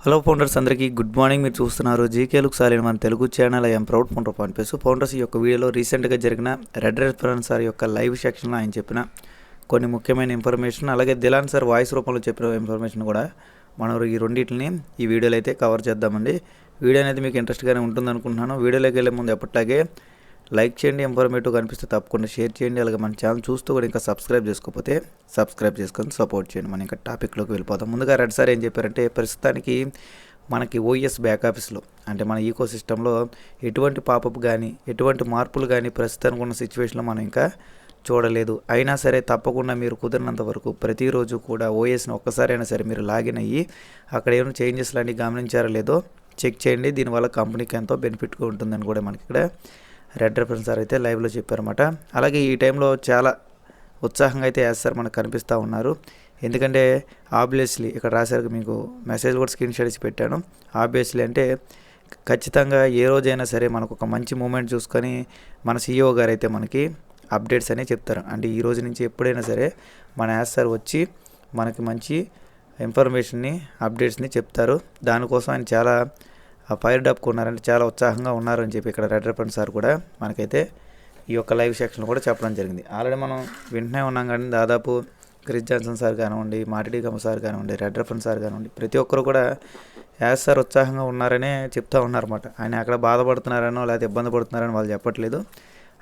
Hello founders అందరికీ good morning మీరు చూస్తున్నారు జీకేలకు సాలిన మన Telugu channel I'm proud founder పాన్పేసు founders ఈ యొక్క వీడియోలో రీసెంట్గా జరిగిన రెడ్ రెస్పాన్స్ సార్ యొక్క లైవ్ సెక్షన్లో ఆయన చెప్పిన కొన్ని ముఖ్యమైన ఇన్ఫర్మేషన్ అలాగే దిలాన్ సార్ వాయిస్ రూపంలో చెప్పిన ఇన్ఫర్మేషన్ కూడా మనం ఈ రెండింటిని ఈ వీడియోలో అయితే కవర్ చేద్దామండి. వీడియో అనేది మీకు ఇంట్రెస్ట్గానే ఉంటుంది అనుకుంటున్నాను వీడియోలోకి వెళ్ళే ముందు ఎప్పటిలాగే లైక్ చేయండి ఇన్ఫర్మేటివ్ కనిపిస్తే తప్పకుండా షేర్ చేయండి. అలాగే మన ఛానల్ చూస్తూ కూడా ఇంకా సబ్స్క్రైబ్ చేసుకోకపోతే సబ్స్క్రైబ్ చేసుకొని సపోర్ట్ చేయండి. మనం ఇంకా టాపిక్లోకి వెళ్ళిపోతాం ముందుగా రెడ్ సార్ ఏం చెప్పారంటే ప్రస్తుతానికి మనకి ఓఎస్ బ్యాక్ ఆఫీస్లో అంటే మన ఈకో సిస్టంలో ఎటువంటి పాపప్ కానీ ఎటువంటి మార్పులు కానీ ప్రస్తుతానికి ఉన్న సిచ్యువేషన్లో మనం ఇంకా చూడలేదు. అయినా సరే తప్పకుండా మీరు కుదిరినంత వరకు ప్రతిరోజు కూడా ఓఎస్ని ఒక్కసారైనా సరే మీరు లాగిన్ అయ్యి అక్కడ ఏమైనా చేంజెస్ లాంటివి గమనించారో లేదో చెక్ చేయండి. దీనివల్ల కంపెనీకి ఎంతో బెనిఫిట్గా ఉంటుందని కూడా మనకి ఇక్కడ రెడ్ రెఫరెన్స్ సార్ అయితే లైవ్లో చెప్పారన్నమాట. అలాగే ఈ టైంలో చాలా ఉత్సాహంగా అయితే వేస్తారు మనకు కనిపిస్తూ ఉన్నారు. ఎందుకంటే ఆబ్వియస్లీ ఇక్కడ రాశారు మీకు మెసేజ్ కూడా స్క్రీన్ షాట్ ఇచ్చి పెట్టాను. ఆబ్వియస్లీ అంటే ఖచ్చితంగా ఏ రోజైనా సరే మనకు ఒక మంచి మూమెంట్ చూసుకొని మన సీఈఓ గారు అయితే మనకి అప్డేట్స్ అనేవి చెప్తారు. అంటే ఈ రోజు నుంచి ఎప్పుడైనా సరే మన యాస్ సార్ వచ్చి మనకి మంచి ఇన్ఫర్మేషన్ని అప్డేట్స్ని చెప్తారు. దానికోసం ఆయన చాలా ఫైర్ డప్కి ఉన్నారంటే చాలా ఉత్సాహంగా ఉన్నారని చెప్పి ఇక్కడ రెడ్ రెఫరెన్స్ సార్ కూడా మనకైతే ఈ యొక్క లైవ్ సెక్షన్ కూడా చెప్పడం జరిగింది. ఆల్రెడీ మనం వింటూనే ఉన్నాం కానీ దాదాపు క్రిస్ జాన్సన్ సార్ కానివ్వండి మాటిడి గమ్మ సార్ కానివ్వండి రెడ్ రెఫరెన్స్ సార్ కానివ్వండి ప్రతి ఒక్కరు కూడా యాజ్ సార్ ఉత్సాహంగా ఉన్నారనే చెప్తూ ఉన్నారన్నమాట. ఆయన అక్కడ బాధపడుతున్నారనో లేకపోతే ఇబ్బంది పడుతున్నారని వాళ్ళు చెప్పట్లేదు.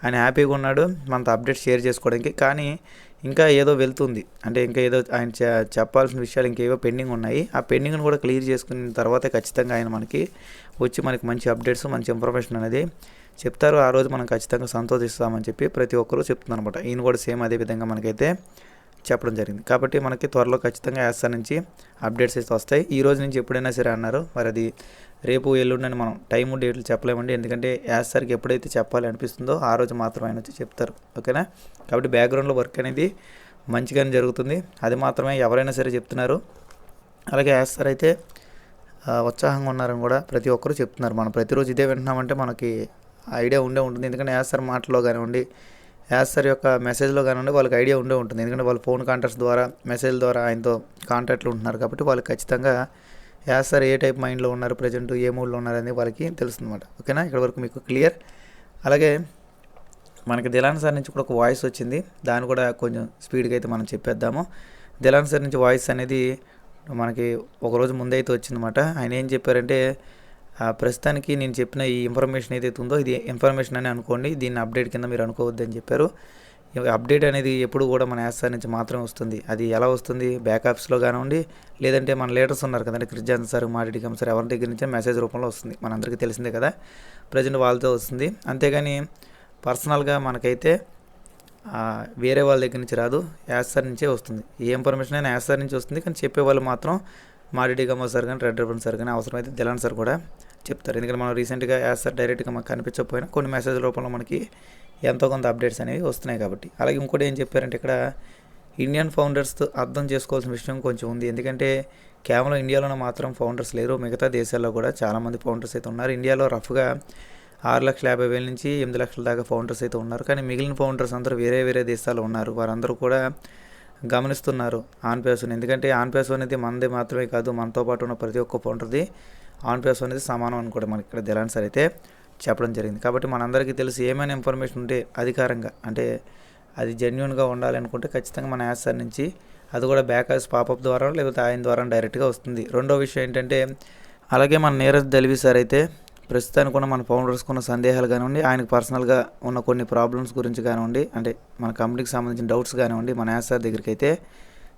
ఆయన హ్యాపీగా ఉన్నాడు. మనతో అప్డేట్ షేర్ చేసుకోవడానికి. కానీ ఇంకా ఏదో వెళ్తుంది. అంటే ఇంకా ఏదో ఆయన చెప్పాల్సిన విషయాలు ఇంకేవో పెండింగ్ ఉన్నాయి. ఆ పెండింగ్ని కూడా క్లియర్ చేసుకున్న తర్వాత ఖచ్చితంగా ఆయన మనకి వచ్చి మనకి మంచి అప్డేట్స్ మంచి ఇన్ఫర్మేషన్ అనేది చెప్తారు. ఆ రోజు మనం ఖచ్చితంగా సంతోషిస్తామని చెప్పి ప్రతి ఒక్కరూ చెప్తున్నారు అనమాట ఈయన కూడా సేమ్ అదే విధంగా మనకైతే చెప్పడం జరిగింది. కాబట్టి మనకి త్వరలో ఖచ్చితంగా యాస్సార్ నుంచి అప్డేట్స్ అయితే వస్తాయి. ఈ రోజు నుంచి ఎప్పుడైనా సరే అన్నారు. మరి అది రేపు ఎల్లుండని మనం టైము డేట్లు చెప్పలేమండి. ఎందుకంటే యాస్సార్కి ఎప్పుడైతే చెప్పాలి అనిపిస్తుందో ఆ రోజు మాత్రం ఆయన వచ్చి చెప్తారు. ఓకేనా? కాబట్టి బ్యాక్గ్రౌండ్లో వర్క్ అనేది మంచిగానే జరుగుతుంది. అది మాత్రమే ఎవరైనా సరే చెప్తున్నారు. అలాగే యాస్సార్ అయితే ఉత్సాహంగా ఉన్నారని కూడా ప్రతి ఒక్కరూ చెప్తున్నారు. మనం ప్రతిరోజు ఇదే వింటున్నామంటే మనకి ఐడియా ఉండే ఉంటుంది. ఎందుకంటే యాసర్ మాటలో కానివ్వండి యాసర్ యొక్క మెసేజ్లో కానివ్వండి వాళ్ళకి ఐడియా ఉండే ఉంటుంది. ఎందుకంటే వాళ్ళు ఫోన్ కాంటాక్ట్స్ ద్వారా మెసేజ్ ద్వారా ఆయనతో కాంటాక్ట్లు ఉంటున్నారు. కాబట్టి వాళ్ళు ఖచ్చితంగా యాసర్ ఏ టైప్ మైండ్లో ఉన్నారు ప్రజెంట్ ఏ మూడ్లో ఉన్నారు అనేది వాళ్ళకి తెలుస్తుందన్నమాట. ఓకేనా? ఇక్కడ వరకు మీకు క్లియర్. అలాగే మనకి దిలాన్ సార్ నుంచి కూడా ఒక వాయిస్ వచ్చింది. దాన్ని కూడా కొంచెం స్పీడ్గా అయితే మనం చెప్పేద్దాము. దిలాన్ సార్ నుంచి వాయిస్ అనేది మనకి ఒక రోజు ముందే అయితే వచ్చిందన్నమాట. ఆయన ఏం చెప్పారంటే ప్రస్తుతానికి నేను చెప్పిన ఈ ఇన్ఫర్మేషన్ ఏదైతే ఉందో ఇది ఇన్ఫర్మేషన్ అని అనుకోండి దీన్ని అప్డేట్ కింద మీరు అనుకోవద్దని చెప్పారు. అప్డేట్ అనేది ఎప్పుడు కూడా మన యాస్సార్ నుంచి మాత్రమే వస్తుంది. అది ఎలా వస్తుంది? బ్యాకప్స్లో కానివ్వండి లేదంటే మన లీడర్స్ ఉన్నారు కదండి క్రిజాన్ సార్ మాటికం సార్ ఎవరి దగ్గర నుంచే మెసేజ్ రూపంలో వస్తుంది. మనందరికీ తెలిసిందే కదా ప్రజెంట్ వాళ్ళతో వస్తుంది. అంతేగాని పర్సనల్గా మనకైతే వేరే వాళ్ళ దగ్గర నుంచి రాదు యాస్సార్ నుంచే వస్తుంది. ఏ ఇన్ఫర్మేషన్ అయినా యాస్సార్ నుంచి వస్తుంది కానీ చెప్పేవాళ్ళు మాత్రం మాడిడి గమ్మ సార్ కానీ రెడ్ రిబన్ సార్ కానీ అవసరమైతే దిలాన్ సార్ కూడా చెప్తారు. ఎందుకంటే మనం రీసెంట్గా యాస్సార్ డైరెక్ట్గా మాకు కనిపించకపోయినా కొన్ని మెసేజ్ రూపంలో మనకి ఎంతో కొంత అప్డేట్స్ అనేవి వస్తున్నాయి కాబట్టి. అలాగే ఇంకోటి ఏం చెప్పారంటే ఇక్కడ ఇండియన్ ఫౌండర్స్ అర్థం చేసుకోవాల్సిన విషయం కొంచెం ఉంది. ఎందుకంటే కేవలం ఇండియాలోనే మాత్రం ఫౌండర్స్ లేరు. మిగతా దేశాల్లో కూడా చాలామంది ఫౌండర్స్ అయితే ఉన్నారు. ఇండియాలో రఫ్గా ఆరు లక్షల యాభై వేల నుంచి ఎనిమిది లక్షల దాకా ఫౌండర్స్ అయితే ఉన్నారు. కానీ మిగిలిన ఫౌండర్స్ అందరూ వేరే వేరే దేశాల్లో ఉన్నారు. వారందరూ కూడా గమనిస్తున్నారు ఆన్ పేసోన్ ఎందుకంటే ఆన్ అనేది మనది మాత్రమే కాదు మనతో పాటు ఉన్న ప్రతి ఒక్క ఫౌండర్ది ఆన్పేసో అనేది సమానం అని కూడా మనకి ఇక్కడ దిలాన్సర్ అయితే చెప్పడం జరిగింది. కాబట్టి మనందరికీ తెలిసి ఏమైనా ఇన్ఫర్మేషన్ ఉంటే అధికారంగా అంటే అది జెన్యున్గా ఉండాలి అనుకుంటే ఖచ్చితంగా మన యాసర్ నుంచి అది కూడా బ్యాకర్స్ పాపప్ ద్వారా లేకపోతే ఆయన ద్వారా డైరెక్ట్గా వస్తుంది. రెండో విషయం ఏంటంటే అలాగే మన నీరజ్ దల్వి సార్ అయితే ప్రస్తుతానికి ఉన్న మన ఫౌండర్స్కి ఉన్న సందేహాలు కానివ్వండి ఆయనకు పర్సనల్గా ఉన్న కొన్ని ప్రాబ్లమ్స్ గురించి కానివ్వండి అంటే మన కంపెనీకి సంబంధించిన డౌట్స్ కానివ్వండి మన యాసర్ దగ్గరికి అయితే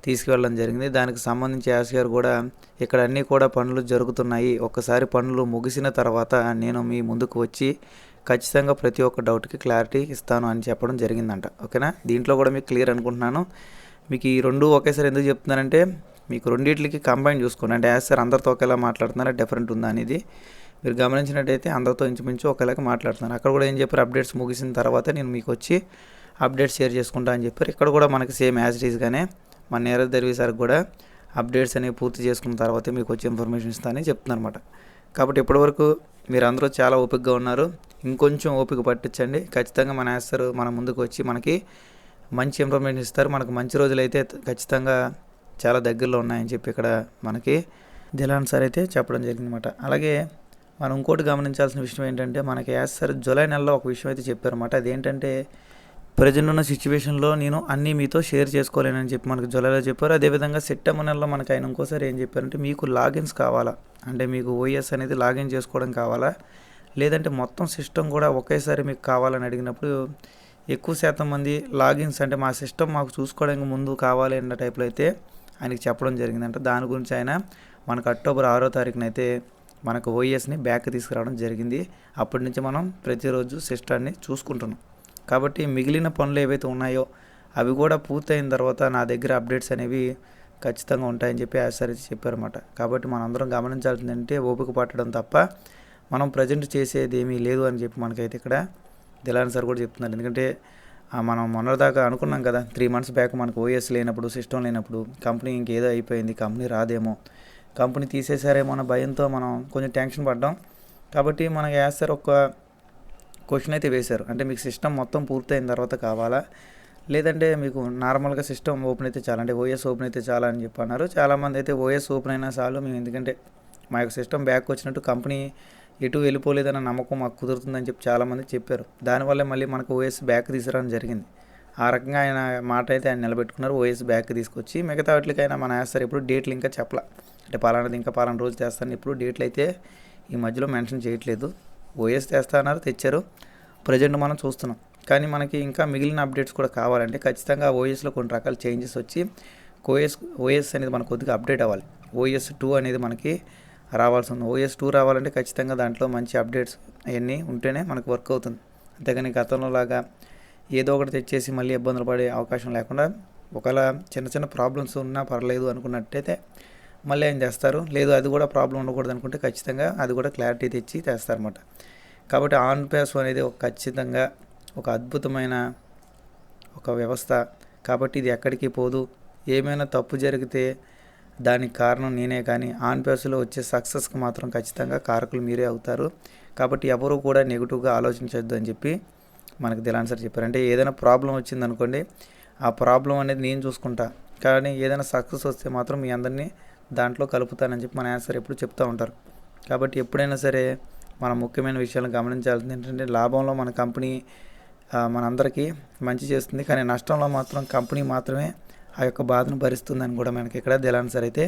తీసుకువెళ్ళడం జరిగింది. దానికి సంబంధించి యాస్ గారు కూడా ఇక్కడ అన్నీ కూడా పనులు జరుగుతున్నాయి. ఒక్కసారి పనులు ముగిసిన తర్వాత నేను మీ ముందుకు వచ్చి ఖచ్చితంగా ప్రతి ఒక్క డౌట్కి క్లారిటీ ఇస్తాను అని చెప్పడం జరిగిందంట. ఓకేనా? దీంట్లో కూడా మీకు క్లియర్ అనుకుంటున్నాను. మీకు ఈ రెండు ఒకేసారి ఎందుకు చెప్తున్నానంటే మీకు రెండింటికి కంబైన్ చూసుకోండి. అంటే యాస్ సార్ అందరితో ఒకేలా మాట్లాడుతున్నారా? డిఫరెంట్ ఉందా అనేది మీరు గమనించినట్టయితే అందరితో ఇంచుమించు ఒకేలాగా మాట్లాడుతున్నారు. అక్కడ కూడా ఏం చెప్పారు? అప్డేట్స్ ముగిసిన తర్వాత నేను మీకు వచ్చి అప్డేట్స్ షేర్ చేసుకుంటా అని చెప్పారు. ఇక్కడ కూడా మనకి సేమ్ యాజ్ ఇట్ ఈస్గానే మన నీరజ్ దర్వి సార్ కూడా అప్డేట్స్ అనేవి పూర్తి చేసుకున్న తర్వాత మీకు వచ్చే ఇన్ఫర్మేషన్ ఇస్తానని చెప్తున్నారు అనమాట కాబట్టి ఇప్పటివరకు మీరు అందరూ చాలా ఓపికగా ఉన్నారు. ఇంకొంచెం ఓపిక పట్టించండి. ఖచ్చితంగా మన యాస్తారు మన ముందుకు వచ్చి మనకి మంచి ఇన్ఫర్మేషన్ ఇస్తారు. మనకు మంచి రోజులు అయితే ఖచ్చితంగా చాలా దగ్గరలో ఉన్నాయని చెప్పి ఇక్కడ మనకి దిలాన్ సార్ అయితే చెప్పడం జరిగిందన్నమాట. అలాగే మనం ఇంకోటి గమనించాల్సిన విషయం ఏంటంటే మనకి యాస్ సార్ జూలై నెలలో ఒక విషయం అయితే చెప్పారన్నమాట. అదేంటంటే ప్రజెంట్ ఉన్న సిచ్యువేషన్లో నేను అన్నీ మీతో షేర్ చేసుకోలేనని చెప్పి మనకు జ్వలలో చెప్పారు. అదేవిధంగా సెప్టెంబర్ నెలలో మనకు ఆయన ఇంకోసారి ఏం చెప్పారంటే మీకు లాగిన్స్ కావాలా? అంటే మీకు ఓఎస్ అనేది లాగిన్ చేసుకోవడం కావాలా? లేదంటే మొత్తం సిస్టమ్ కూడా ఒకేసారి మీకు కావాలని అడిగినప్పుడు ఎక్కువ శాతం మంది లాగిన్స్ అంటే మా సిస్టమ్ మాకు చూసుకోవడానికి ముందు కావాలి అన్న టైప్లో అయితే ఆయనకి చెప్పడం జరిగిందంట. దాని గురించి ఆయన మనకు అక్టోబర్ ఆరో తారీఖున అయితే మనకు ఓఎస్ని బ్యాక్ తీసుకురావడం జరిగింది. అప్పటి నుంచి మనం ప్రతిరోజు సిస్టాన్ని చూసుకుంటున్నాం. కాబట్టి మిగిలిన పనులు ఏవైతే ఉన్నాయో అవి కూడా పూర్తయిన తర్వాత నా దగ్గర అప్డేట్స్ అనేవి ఖచ్చితంగా ఉంటాయని చెప్పి ఆచార్య చెప్పారన్నమాట. కాబట్టి మనందరం గమనించాల్సింది అంటే ఓపిక పట్టడం తప్ప మనం ప్రజెంట్ చేసేది ఏమీ లేదు అని చెప్పి మనకైతే ఇక్కడ దిలాన్ సార్ కూడా చెప్తున్నారు. ఎందుకంటే మనం మొన్నటిదాకా అనుకున్నాం కదా త్రీ మంత్స్ బ్యాక్ మనకు ఓఎస్ లేనప్పుడు సిస్టమ్ లేనప్పుడు కంపెనీ ఇంకేదో అయిపోయింది కంపెనీ రాదేమో కంపెనీ తీసేసారేమో అన్న భయంతో మనం కొంచెం టెన్షన్ పడ్డాం. కాబట్టి మనకి యాజ్ సార్ ఒక క్వశ్చన్ అయితే వేశారు. అంటే మీకు సిస్టమ్ మొత్తం పూర్తయిన తర్వాత కావాలా? లేదంటే మీకు నార్మల్గా సిస్టమ్ ఓపెన్ అయితే చాలా అంటే ఓఎస్ ఓపెన్ అయితే చాలా అని చెప్పి అన్నారు. చాలామంది అయితే ఓఎస్ ఓపెన్ అయినా చాలు మేము ఎందుకంటే మా యొక్క సిస్టమ్ బ్యాక్ వచ్చినట్టు కంపెనీ ఎటు వెళ్ళిపోలేదన్న నమ్మకం మాకు కుదురుతుందని చెప్పి చాలామంది చెప్పారు. దానివల్ల మళ్ళీ మనకు ఓఎస్ బ్యాక్ తీసుకురావడం జరిగింది. ఆ రకంగా ఆయన మాట అయితే ఆయన నిలబెట్టుకున్నారు. ఓఎస్ బ్యాక్ తీసుకొచ్చి మిగతా వాటికైనా మన వేస్తారు ఇప్పుడు డేట్లు ఇంకా చెప్పలా. అంటే పలానాది ఇంకా పలానా రోజు తెస్తాను ఇప్పుడు డేట్లు అయితే ఈ మధ్యలో మెన్షన్ చేయట్లేదు. ఓఎస్ తెస్తాన్నారు తెచ్చారు. ప్రజెంట్ మనం చూస్తున్నాం. కానీ మనకి ఇంకా మిగిలిన అప్డేట్స్ కూడా కావాలంటే ఖచ్చితంగా ఓఎస్లో కొన్ని రకాల చేంజెస్ వచ్చి ఓఎస్ ఓఎస్ అనేది మనకు కొద్దిగా అప్డేట్ అవ్వాలి. ఓఎస్ టూ అనేది మనకి రావాల్సి ఉంది. ఓఎస్ టూ రావాలంటే ఖచ్చితంగా దాంట్లో మంచి అప్డేట్స్ అవన్నీ ఉంటేనే మనకు వర్క్ అవుతుంది. అంతేగాని గతంలో లాగా ఏదో ఒకటి తెచ్చేసి మళ్ళీ ఇబ్బందులు పడే అవకాశం లేకుండా ఒకవేళ చిన్న చిన్న ప్రాబ్లమ్స్ ఉన్నా పర్లేదు అనుకున్నట్టయితే మళ్ళీ ఆయన తెస్తారు లేదు అది కూడా ప్రాబ్లం ఉండకూడదు అనుకుంటే ఖచ్చితంగా అది కూడా క్లారిటీ తెచ్చి తెస్తారన్నమాట. కాబట్టి ఆన్ పేస్ అనేది ఒక ఖచ్చితంగా ఒక అద్భుతమైన ఒక వ్యవస్థ. కాబట్టి ఇది ఎక్కడికి పోదు. ఏమైనా తప్పు జరిగితే దానికి కారణం నేనే కానీ ఆన్ పేస్లో వచ్చే సక్సెస్కి మాత్రం ఖచ్చితంగా కారకులు మీరే అవుతారు. కాబట్టి ఎవరు కూడా నెగిటివ్గా ఆలోచించొద్దు అని చెప్పి మనకు దిలాన్ సార్ చెప్పారు. అంటే ఏదైనా ప్రాబ్లం వచ్చిందనుకోండి ఆ ప్రాబ్లం అనేది నేను చూసుకుంటా. కానీ ఏదైనా సక్సెస్ వస్తే మాత్రం మీ అందరినీ దాంట్లో కలుపుతానని చెప్పి మన యాన్సర్ ఎప్పుడు చెప్తూ ఉంటారు. కాబట్టి ఎప్పుడైనా సరే మన ముఖ్యమైన విషయాలను గమనించాల్సింది ఏంటంటే లాభంలో మన కంపెనీ మనందరికీ మంచి చేస్తుంది. కానీ నష్టంలో మాత్రం కంపెనీ మాత్రమే ఆ యొక్క బాధను భరిస్తుందని కూడా మనకి ఇక్కడ దిలాన్ సార్ అయితే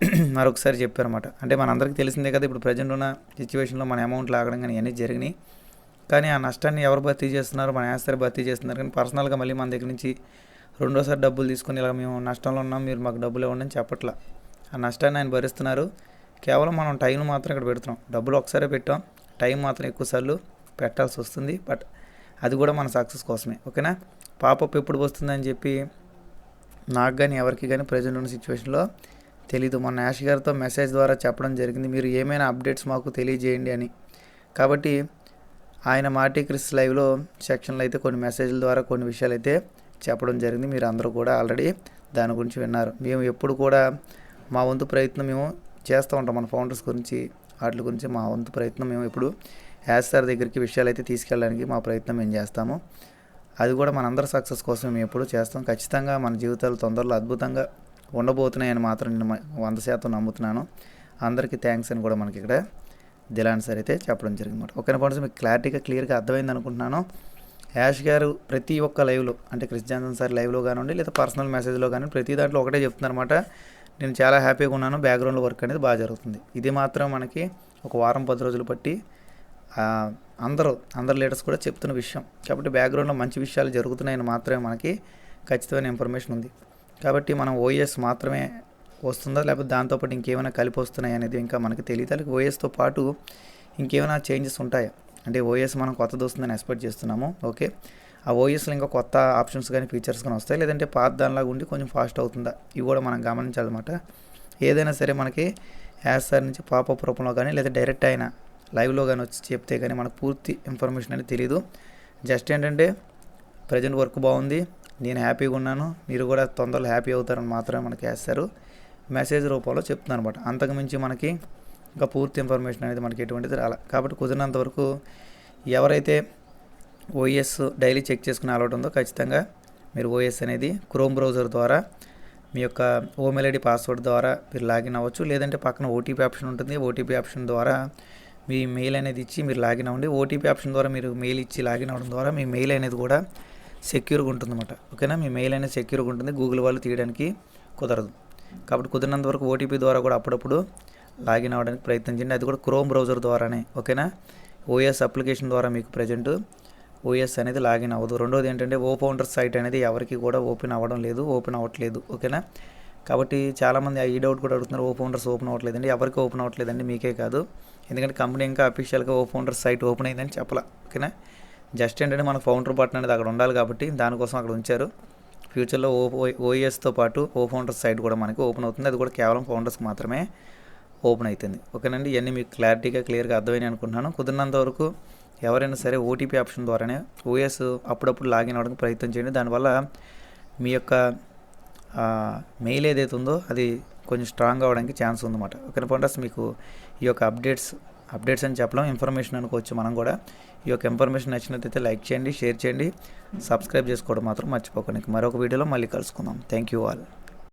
మరొకసారి చెప్పారన్నమాట. అంటే మనందరికీ తెలిసిందే కదా ఇప్పుడు ప్రజెంట్ ఉన్న సిచ్యువేషన్లో మన అమౌంట్ లాగడం కానీ ఇవన్నీ జరిగినాయి. కానీ ఆ నష్టాన్ని ఎవరు భర్తీ చేస్తున్నారు? మన యాస్తారు భర్తీ చేస్తున్నారు. కానీ పర్సనల్గా మళ్ళీ మన దగ్గర నుంచి రెండోసారి డబ్బులు తీసుకుని ఇలా మేము నష్టంలో ఉన్నాం మీరు మాకు డబ్బులు ఇవ్వండి అని చెప్పట్లా. ఆ నష్టాన్ని ఆయన భరిస్తున్నారు. కేవలం మనం టైం మాత్రం ఇక్కడ పెడుతున్నాం. డబ్బులు ఒకసారి పెట్టాం. టైం మాత్రం ఎక్కువసార్లు పెట్టాల్సి వస్తుంది. బట్ అది కూడా మన సక్సెస్ కోసమే. ఓకేనా? పాపప్ ఎప్పుడు వస్తుందని చెప్పి నాకు కానీ ఎవరికి కానీ ప్రజెంట్ ఉన్న సిచ్యువేషన్లో తెలీదు. మొన్న యాష్ గారితో మెసేజ్ ద్వారా చెప్పడం జరిగింది. మీరు ఏమైనా అప్డేట్స్ మాకు తెలియజేయండి అని. కాబట్టి ఆయన మాటి క్రిస్ లైవ్లో సెక్షన్లో అయితే కొన్ని మెసేజ్ల ద్వారా కొన్ని విషయాలు అయితే చెప్పడం జరిగింది. మీరు అందరూ కూడా ఆల్రెడీ దాని గురించి విన్నారు. మేము ఎప్పుడు కూడా మా వంతు ప్రయత్నం మేము చేస్తూ ఉంటాం మన ఫౌండర్స్ గురించి వాటి గురించి మా వంతు ప్రయత్నం మేము ఇప్పుడు యాజ్ సార్ దగ్గరికి విషయాలు అయితే తీసుకెళ్ళడానికి మా ప్రయత్నం మేము చేస్తాము. అది కూడా మనందరి సక్సెస్ కోసం మేము ఎప్పుడు చేస్తాం. ఖచ్చితంగా మన జీవితాలు తొందరలో అద్భుతంగా ఉండబోతున్నాయని మాత్రం నేను వంద శాతం నమ్ముతున్నాను. అందరికీ థ్యాంక్స్ అని కూడా మనకి ఇక్కడ దిలాన్ సార్ అయితే చెప్పడం జరిగింది ఓకేనా ఫ్రెండ్స్ మీకు క్లారిటీగా క్లియర్గా అర్థమైంది అనుకుంటున్నాను. యాష్ గారు ప్రతి ఒక్క లైవ్లో అంటే క్రిస్ జాన్సన్ సార్ లైవ్లో కానివ్వండి లేదా పర్సనల్ మెసేజ్లో కానీ ప్రతి దాంట్లో ఒకటే చెప్తున్నారన్నమాట. నేను చాలా హ్యాపీగా ఉన్నాను. బ్యాక్గ్రౌండ్ వర్క్ అనేది బాగా జరుగుతుంది. ఇది మాత్రం మనకి ఒక వారం పది రోజులు బట్టి అందరూ అందరు లీడర్స్ కూడా చెప్తున్న విషయం. కాబట్టి బ్యాక్గ్రౌండ్లో మంచి విషయాలు జరుగుతున్నాయని మాత్రమే మనకి ఖచ్చితమైన ఇన్ఫర్మేషన్ ఉంది. కాబట్టి మనం ఓఎస్ మాత్రమే వస్తుందా? లేకపోతే దాంతోపాటు ఇంకేమైనా కలిపి వస్తున్నాయి అనేది ఇంకా మనకి తెలియదు. అలాగే ఓఎస్తో పాటు ఇంకేమైనా చేంజెస్ ఉంటాయా? అంటే ఓఎస్ మనం కొత్తది వస్తుందని ఎక్స్పెక్ట్ చేస్తున్నాము. ఓకే. ఆ ఓఎస్లో ఇంకా కొత్త ఆప్షన్స్ కానీ ఫీచర్స్ కానీ వస్తాయి. లేదంటే పాత దానిలాగా ఉండి కొంచెం ఫాస్ట్ అవుతుందా? ఇవి కూడా మనం గమనించాలన్నమాట. ఏదైనా సరే మనకి యాస్ సార్ నుంచి పాపప్ రూపంలో కానీ లేదా డైరెక్ట్ అయినా లైవ్లో కానీ వచ్చి చెప్తే కానీ మనకు పూర్తి ఇన్ఫర్మేషన్ అనేది తెలియదు జస్ట్ ఏంటంటే ప్రజెంట్ వర్క్ బాగుంది. నేను హ్యాపీగా ఉన్నాను. మీరు కూడా తొందరలో హ్యాపీ అవుతారని మాత్రమే మనకి వేస్తారు మెసేజ్ రూపంలో చెప్తున్నారు అనమాట అంతకుమించి మనకి ఇంకా పూర్తి ఇన్ఫర్మేషన్ అనేది మనకి ఎటువంటిది రాలే. కాబట్టి కుదిరినంత వరకు ఎవరైతే ఓఎస్ డైలీ చెక్ చేసుకునే అలవాటు ఉందో ఖచ్చితంగా మీరు ఓఎస్ అనేది క్రోమ్ బ్రౌజర్ ద్వారా మీ యొక్క ఓమెల్ ఐడి పాస్వర్డ్ ద్వారా మీరు లాగిన్ అవ్వచ్చు. లేదంటే పక్కన ఓటీపీ ఆప్షన్ ఉంటుంది. ఓటీపీ ఆప్షన్ ద్వారా మీ మెయిల్ అనేది ఇచ్చి మీరు లాగిన్ అవ్వండి. ఓటీపీ ఆప్షన్ ద్వారా మీరు మెయిల్ ఇచ్చి లాగిన్ అవ్వడం ద్వారా మీ మెయిల్ అనేది కూడా సెక్యూర్గా ఉంటుందన్నమాట. ఓకేనా? మీ మెయిల్ అనేది సెక్యూర్గా ఉంటుంది. గూగుల్ వాళ్ళు తీయడానికి కుదరదు. కాబట్టి కుదిరినంత వరకు ఓటీపీ ద్వారా కూడా అప్పుడప్పుడు లాగిన్ అవ్వడానికి ప్రయత్నించండి అది కూడా క్రోమ్ బ్రౌజర్ ద్వారానే. ఓకేనా? ఓఎస్ అప్లికేషన్ ద్వారా మీకు ప్రజెంట్ ఓఎస్ అనేది లాగిన్ అవ్వదు. రెండోది ఏంటంటే ఓ ఫౌండర్ సైట్ అనేది ఎవరికి కూడా ఓపెన్ అవ్వడం లేదు ఓపెన్ అవ్వట్లేదు. ఓకేనా? కాబట్టి చాలామంది ఈ డౌట్ కూడా అడుగుతున్నారు ఓ ఫౌండర్స్ ఓపెన్ అవ్వట్లేదండి. ఎవరికి ఓపెన్ అవ్వట్లేదండి మీకే కాదు. ఎందుకంటే కంపెనీ ఇంకా అఫీషియల్గా ఓ ఫౌండర్ సైట్ ఓపెన్ అయిందని చెప్పాల. ఓకేనా? జస్ట్ ఏంటంటే మన ఫౌండర్ బటన్ అనేది అక్కడ ఉండాలి కాబట్టి దానికోసం అక్కడ ఉంచారు. ఫ్యూచర్లో ఓ ఓఎస్తో పాటు ఓ ఫౌండర్స్ సైట్ కూడా మనకి ఓపెన్ అవుతుంది. అది కూడా కేవలం ఫౌండర్స్కి మాత్రమే ఓపెన్ అవుతుంది. ఓకేనండి? ఇవన్నీ మీకు క్లారిటీగా క్లియర్గా అర్థమైనా అనుకుంటున్నాను. కుదిరినంత వరకు ఎవరైనా సరే ఓటీపీ ఆప్షన్ ద్వారానే ఓఎస్ అప్పుడప్పుడు లాగిన్ అవ్వడానికి ప్రయత్నం చేయండి. దానివల్ల మీ యొక్క మెయిల్ ఏదైతే ఉందో అది కొంచెం స్ట్రాంగ్ అవ్వడానికి ఛాన్స్ ఉందన్నమాట. Okay founders? మీకు ఈ యొక్క అప్డేట్స్ అప్డేట్స్ అని చెప్పలేం ఇన్ఫర్మేషన్ అనుకోవచ్చు మనం కూడా. ఈ యొక్క ఇన్ఫర్మేషన్ నచ్చినట్లయితే లైక్ చేయండి షేర్ చేయండి. సబ్స్క్రైబ్ చేసుకోవడం మాత్రం మర్చిపోకండి. మరొక వీడియోలో మళ్ళీ కలుసుకుందాం. Thank you all.